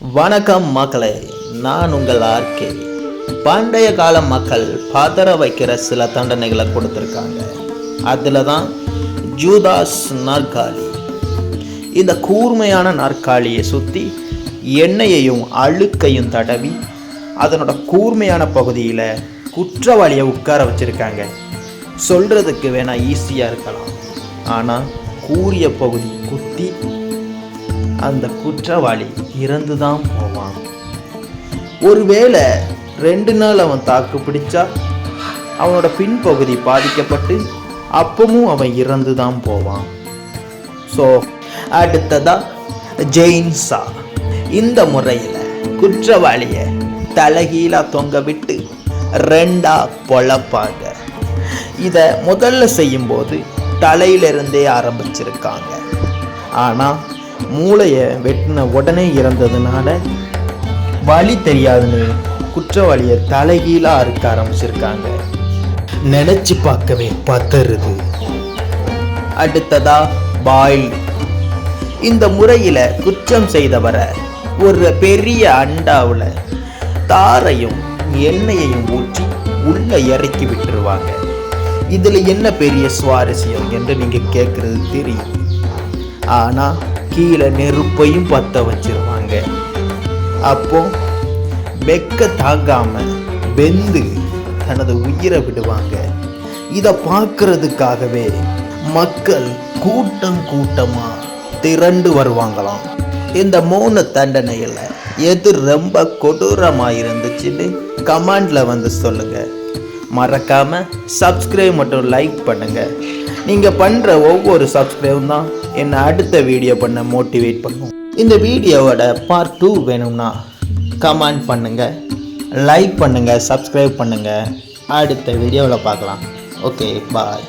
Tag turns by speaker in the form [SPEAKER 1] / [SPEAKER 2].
[SPEAKER 1] வணக்கம் மக்களே நான் உங்கள் ஆர்கே பண்டைய கால மக்கள் பதற வைக்கிற சில தண்டனைகளை கொடுத்துருக்காங்க. அதில் தான் ஜூதாஸ் நாற்காலி. இந்த கூர்மையான நாற்காலியை சுற்றி எண்ணெயையும் அழுக்கையும் தடவி அதனோட கூர்மையான பகுதியில் குற்றவாளியை உட்கார வச்சுருக்காங்க. சொல்கிறதுக்கு வேணால் ஈஸியாக இருக்கலாம். ஆனால் கூரிய பகுதி குத்தி அந்த குற்றவாளி இறந்து தான் போவான். ஒருவேளை ரெண்டு நாள் அவன் தாக்கு பிடிச்சா அவனோட பின்பகுதி பாதிக்கப்பட்டு அப்பவும் அவன் இறந்து தான் போவான். ஸோ அடுத்ததா ஜெயின்ஸா. இந்த முறையில் குற்றவாளியை தலைகீழா தொங்க விட்டு ரெண்டா பொழப்பாங்க. இதை முதல்ல செய்யும்போது தலையிலிருந்தே ஆரம்பிச்சிருக்காங்க. ஆனால் மூளையை வெட்டின உடனே இறந்ததுனால வழி தெரியாதுன்னு குற்றவாளியை தலைகீழாக அறுக்க ஆரம்பிச்சிருக்காங்க. நினச்சி பார்க்கவே பதறுது. அடுத்ததா பாயில். இந்த முறையில் குற்றம் செய்தவரை ஒரு பெரிய அண்டாவில் தாரையும் எண்ணெயையும் ஊற்றி உள்ளே இறக்கி விட்டுருவாங்க. இதில் என்ன பெரிய சுவாரஸ்யம் என்று நீங்கள் கேட்குறது தெரியும். ஆனால் கீழே நெருப்பையும் பற்ற வச்சிருவாங்க. அப்போ வெக்க தாங்காம வெந்து தனது உயிரை விடுவாங்க. இதை பார்க்கறதுக்காகவே மக்கள் கூட்டம் கூட்டமா திரண்டு வருவாங்களாம். இந்த மூணு தண்டனையில் எது ரொம்ப கொடூரமாக இருந்துச்சுன்னு கமெண்டில் வந்து சொல்லுங்கள் மறக்காமல் சப்ஸ்கிரைப் மட்டும் லைக் பண்ணுங்கள் நீங்கள் பண்ணுற ஒவ்வொரு சப்ஸ்கிரைபும் தான் என்னை அடுத்த வீடியோ பண்ண மோட்டிவேட் பண்ணும். இந்த வீடியோவோட பார்ட் டூ வேணும்னா கமெண்ட் பண்ணுங்கள் லைக் பண்ணுங்கள் சப்ஸ்கிரைப் பண்ணுங்கள் அடுத்த வீடியோவில் பார்க்கலாம். Okay bye